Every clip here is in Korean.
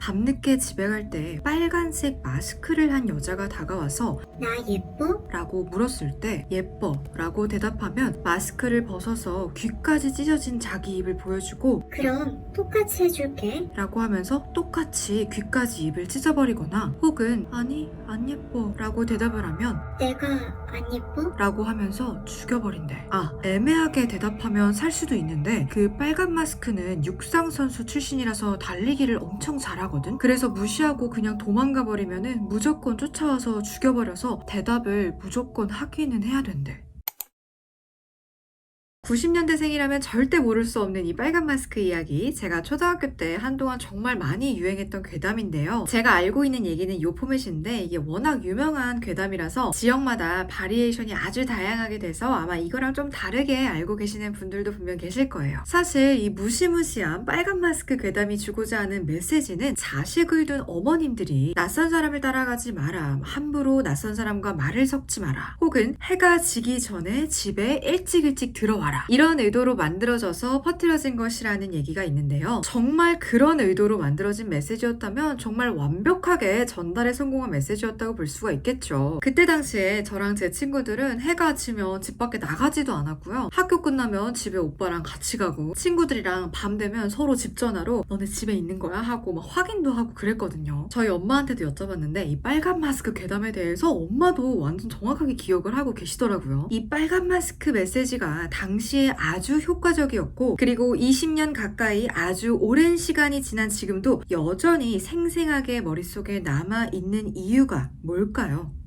밤늦게 집에 갈 때 빨간색 마스크를 한 여자가 다가와서 나 예뻐? 라고 물었을 때 예뻐 라고 대답하면 마스크를 벗어서 귀까지 찢어진 자기 입을 보여주고 그럼 똑같이 해줄게. 라고 하면서 똑같이 귀까지 입을 찢어버리거나 혹은 아니 안 예뻐 라고 대답을 하면 내가 안 예뻐? 라고 하면서 죽여버린대. 아, 애매하게 대답하면 살 수도 있는데 그 빨간 마스크는 육상 선수 출신이라서 달리기를 엄청 잘하 거든? 그래서 무시하고 그냥 도망가 버리면은 무조건 쫓아와서 죽여버려서 대답을 무조건 하기는 해야 된대. 90년대생이라면 절대 모를 수 없는 이 빨간 마스크 이야기. 제가 초등학교 때 한동안 정말 많이 유행했던 괴담인데요. 제가 알고 있는 얘기는 이 포맷인데 이게 워낙 유명한 괴담이라서 지역마다 바리에이션이 아주 다양하게 돼서 아마 이거랑 좀 다르게 알고 계시는 분들도 분명 계실 거예요. 사실 이 무시무시한 빨간 마스크 괴담이 주고자 하는 메시지는 자식을 둔 어머님들이 낯선 사람을 따라가지 마라. 함부로 낯선 사람과 말을 섞지 마라. 혹은 해가 지기 전에 집에 일찍 일찍 들어와라. 이런 의도로 만들어져서 퍼뜨려진 것이라는 얘기가 있는데요. 정말 그런 의도로 만들어진 메시지였다면 정말 완벽하게 전달에 성공한 메시지였다고 볼 수가 있겠죠. 그때 당시에 저랑 제 친구들은 해가 지면 집 밖에 나가지도 않았고요. 학교 끝나면 집에 오빠랑 같이 가고 친구들이랑 밤 되면 서로 집 전화로 너네 집에 있는 거야 하고 막 확인도 하고 그랬거든요. 저희 엄마한테도 여쭤봤는데 이 빨간 마스크 괴담에 대해서 엄마도 완전 정확하게 기억을 하고 계시더라고요. 이 빨간 마스크 메시지가 당시 에 아주 효과적이었고 그리고 20년 가까이 아주 오랜 시간이 지난 지금도 여전히 생생하게 머릿속에 남아 있는 이유가 뭘까요?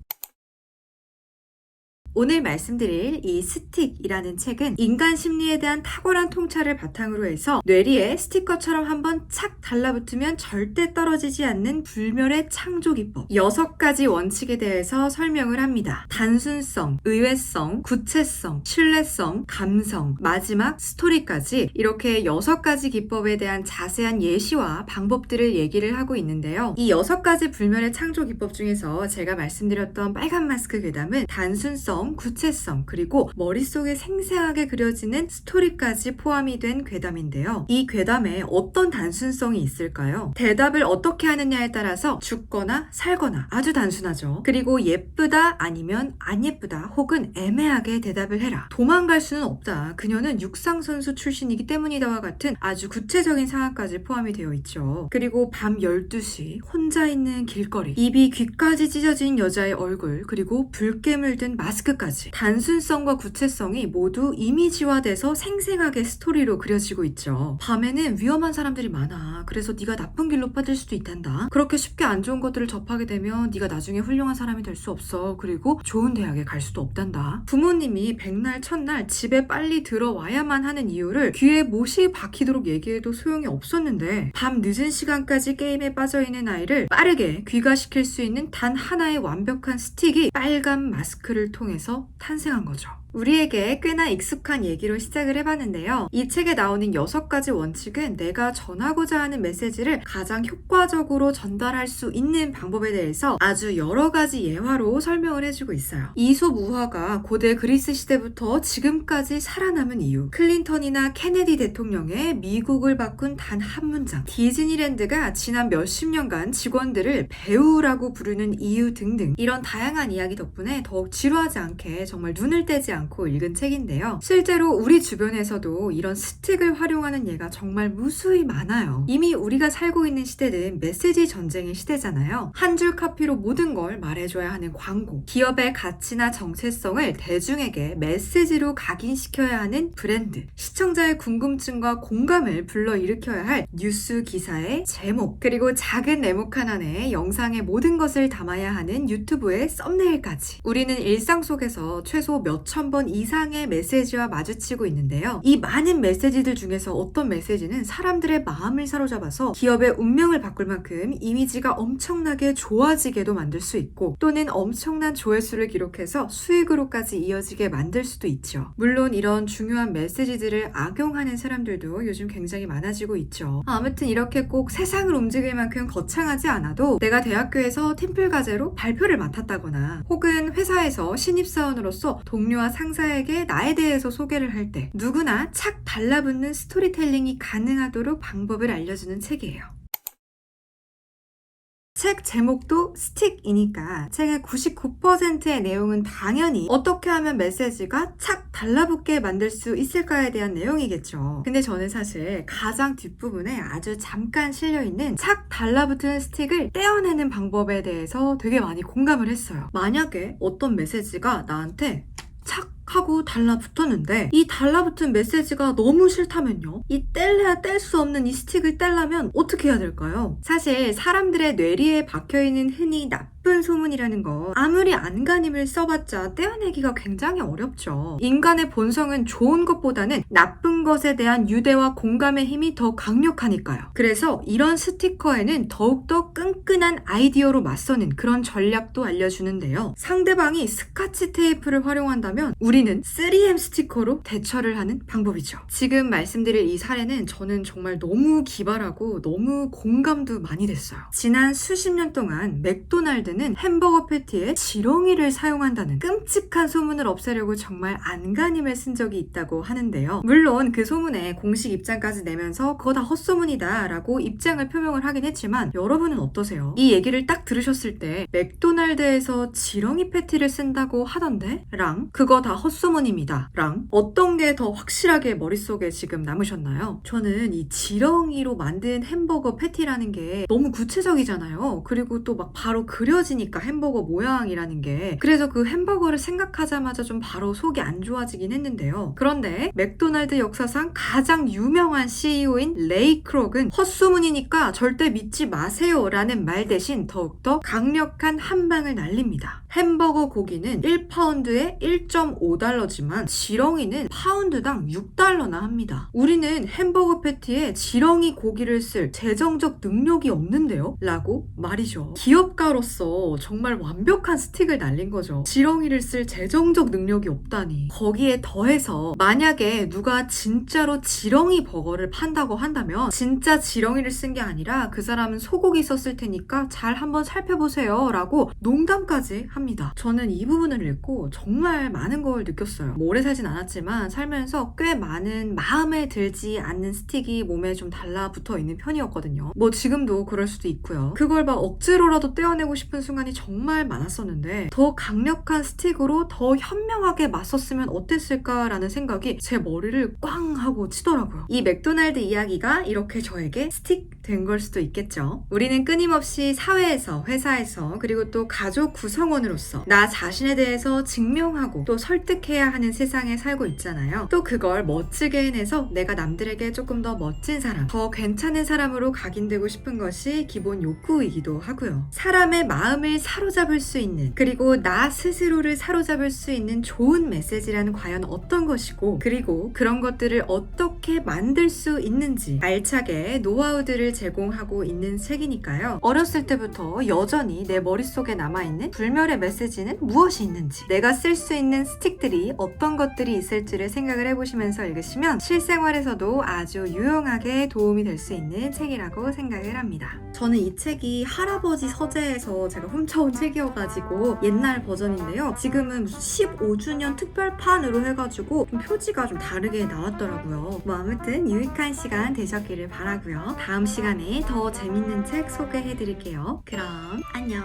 오늘 말씀드릴 이 스틱이라는 책은 인간 심리에 대한 탁월한 통찰을 바탕으로 해서 뇌리에 스티커처럼 한번 착 달라붙으면 절대 떨어지지 않는 불멸의 창조 기법 6가지 원칙에 대해서 설명을 합니다. 단순성, 의외성, 구체성, 신뢰성, 감성, 마지막 스토리까지 이렇게 6가지 기법에 대한 자세한 예시와 방법들을 얘기를 하고 있는데요. 이 6가지 불멸의 창조 기법 중에서 제가 말씀드렸던 빨간 마스크 괴담은 단순성, 구체성, 그리고 머릿속에 생생하게 그려지는 스토리까지 포함이 된 괴담인데요. 이 괴담에 어떤 단순성이 있을까요? 대답을 어떻게 하느냐에 따라서 죽거나 살거나 아주 단순하죠. 그리고 예쁘다 아니면 안 예쁘다 혹은 애매하게 대답을 해라. 도망갈 수는 없다. 그녀는 육상 선수 출신이기 때문이다와 같은 아주 구체적인 상황까지 포함이 되어 있죠. 그리고 밤 12시 혼자 있는 길거리 입이 귀까지 찢어진 여자의 얼굴 그리고 붉게 든 마스크 까지 단순성과 구체성이 모두 이미지화돼서 생생하게 스토리로 그려지고 있죠. 밤에는 위험한 사람들이 많아. 그래서 네가 나쁜 길로 빠질 수도 있단다. 그렇게 쉽게 안 좋은 것들을 접하게 되면 네가 나중에 훌륭한 사람이 될 수 없어. 그리고 좋은 대학에 갈 수도 없단다. 부모님이 백날 첫날 집에 빨리 들어와야만 하는 이유를 귀에 못이 박히도록 얘기해도 소용이 없었는데 밤 늦은 시간까지 게임에 빠져 있는 아이를 빠르게 귀가시킬 수 있는 단 하나의 완벽한 스틱이 빨간 마스크를 통해서 탄생한 거죠. 우리에게 꽤나 익숙한 얘기로 시작을 해봤는데요. 이 책에 나오는 6가지 원칙은 내가 전하고자 하는 메시지를 가장 효과적으로 전달할 수 있는 방법에 대해서 아주 여러 가지 예화로 설명을 해주고 있어요. 이솝우화가 고대 그리스 시대부터 지금까지 살아남은 이유, 클린턴이나 케네디 대통령의 미국을 바꾼 단 한 문장, 디즈니랜드가 지난 몇십 년간 직원들을 배우라고 부르는 이유 등등 이런 다양한 이야기 덕분에 더욱 지루하지 않게 정말 눈을 떼지 않고 읽은 책인데요. 실제로 우리 주변에서도 이런 스틱을 활용하는 예가 정말 무수히 많아요. 이미 우리가 살고 있는 시대는 메시지 전쟁의 시대잖아요. 한 줄 카피로 모든 걸 말해줘야 하는 광고, 기업의 가치나 정체성을 대중에게 메시지로 각인시켜야 하는 브랜드, 시청자의 궁금증과 공감을 불러일으켜야 할 뉴스 기사의 제목, 그리고 작은 네모 하나에 영상의 모든 것을 담아야 하는 유튜브의 썸네일까지. 우리는 일상 속에서 최소 몇천 번 이상의 메시지와 마주치고 있는데요. 이 많은 메시지들 중에서 어떤 메시지는 사람들의 마음을 사로잡아서 기업의 운명을 바꿀 만큼 이미지가 엄청나게 좋아지게도 만들 수 있고 또는 엄청난 조회수를 기록해서 수익으로까지 이어지게 만들 수도 있죠. 물론 이런 중요한 메시지들을 악용하는 사람들도 요즘 굉장히 많아지고 있죠. 아무튼 이렇게 꼭 세상을 움직일 만큼 거창하지 않아도 내가 대학교에서 팀플 과제로 발표를 맡았다거나 혹은 회사에서 신입사원으로서 동료와 상 사에게 나에 대해서 소개를 할 때 누구나 착 달라붙는 스토리텔링이 가능하도록 방법을 알려주는 책이에요. 책 제목도 스틱이니까 책의 99%의 내용은 당연히 어떻게 하면 메시지가 착 달라붙게 만들 수 있을까에 대한 내용이겠죠. 근데 저는 사실 가장 뒷부분에 아주 잠깐 실려있는 착 달라붙는 스틱을 떼어내는 방법에 대해서 되게 많이 공감을 했어요. 만약에 어떤 메시지가 나한테 착 하고 달라붙었는데 이 달라붙은 메시지가 너무 싫다면요? 이 뗄래야 뗄 수 없는 이 스틱을 떼려면 어떻게 해야 될까요? 사실 사람들의 뇌리에 박혀있는 흔히 나쁜 소문이라는 거 아무리 안간힘을 써봤자 떼어내기가 굉장히 어렵죠. 인간의 본성은 좋은 것보다는 나쁜 것에 대한 유대와 공감의 힘이 더 강력하니까요. 그래서 이런 스티커에는 더욱더 끈끈한 아이디어로 맞서는 그런 전략도 알려주는데요. 상대방이 스카치 테이프를 활용한다면 우리 는 3M 스티커로 대처를 하는 방법이죠. 지금 말씀드릴 이 사례는 저는 정말 너무 기발하고 너무 공감도 많이 됐어요. 지난 수십 년 동안 맥도날드는 햄버거 패티에 지렁이를 사용한다는 끔찍한 소문을 없애려고 정말 안간힘을 쓴 적이 있다고 하는데요. 물론 그 소문에 공식 입장까지 내면서 그거 다 헛소문이다 라고 입장을 표명을 하긴 했지만 여러분은 어떠세요? 이 얘기를 딱 들으셨을 때 맥도날드에서 지렁이 패티를 쓴다고 하던데? 랑 그거 다 헛소문입니다. 랑 어떤 게 더 확실하게 머릿속에 지금 남으셨나요? 저는 이 지렁이로 만든 햄버거 패티라는 게 너무 구체적이잖아요. 그리고 또 막 바로 그려지니까 햄버거 모양이라는 게 그래서 그 햄버거를 생각하자마자 좀 바로 속이 안 좋아지긴 했는데요. 그런데 맥도날드 역사상 가장 유명한 CEO인 레이 크록은 헛소문이니까 절대 믿지 마세요 라는 말 대신 더욱더 강력한 한 방을 날립니다. 햄버거 고기는 1파운드에 1.5달러지만 지렁이는 파운드당 6달러나 합니다. 우리는 햄버거 패티에 지렁이 고기를 쓸 재정적 능력이 없는데요? 라고 말이죠. 기업가로서 정말 완벽한 스틱을 날린 거죠. 지렁이를 쓸 재정적 능력이 없다니. 거기에 더해서 만약에 누가 진짜로 지렁이 버거를 판다고 한다면 진짜 지렁이를 쓴 게 아니라 그 사람은 소고기 썼을 테니까 잘 한번 살펴보세요. 라고 농담까지 합니다. 저는 이 부분을 읽고 정말 많은 걸 느꼈어요. 뭐 오래 살진 않았지만 살면서 꽤 많은 마음에 들지 않는 스틱이 몸에 좀 달라붙어 있는 편이었거든요. 뭐 지금도 그럴 수도 있고요. 그걸 막 억지로라도 떼어내고 싶은 순간이 정말 많았었는데 더 강력한 스틱으로 더 현명하게 맞섰으면 어땠을까라는 생각이 제 머리를 꽝 하고 치더라고요. 이 맥도날드 이야기가 이렇게 저에게 스틱 된 걸 수도 있겠죠. 우리는 끊임없이 사회에서, 회사에서, 그리고 또 가족 구성원으로 서 나 자신에 대해서 증명하고 또 설득해야 하는 세상에 살고 있잖아요. 또 그걸 멋지게 해내서 내가 남들에게 조금 더 멋진 사람, 더 괜찮은 사람으로 각인되고 싶은 것이 기본 욕구이기도 하고요. 사람의 마음을 사로잡을 수 있는, 그리고 나 스스로를 사로잡을 수 있는 좋은 메시지라는 과연 어떤 것이고, 그리고 그런 것들을 어 떻게 만들 수 있는지 알차게 노하우들을 제공하고 있는 책이니까요. 어렸을 때부터 여전히 내 머릿속에 남아있는 불멸의 메시지는 무엇이 있는지, 내가 쓸 수 있는 스틱들이 어떤 것들이 있을지를 생각을 해보시면서 읽으시면 실생활에서도 아주 유용하게 도움이 될 수 있는 책이라고 생각을 합니다. 저는 이 책이 할아버지 서재에서 제가 훔쳐온 책이어가지고 옛날 버전인데요. 지금은 무슨 15주년 특별판으로 해가지고 좀 표지가 좀 다르게 나왔더라고요. 뭐 아무튼 유익한 시간 되셨기를 바라고요. 다음 시간에 더 재밌는 책 소개해드릴게요. 그럼 안녕.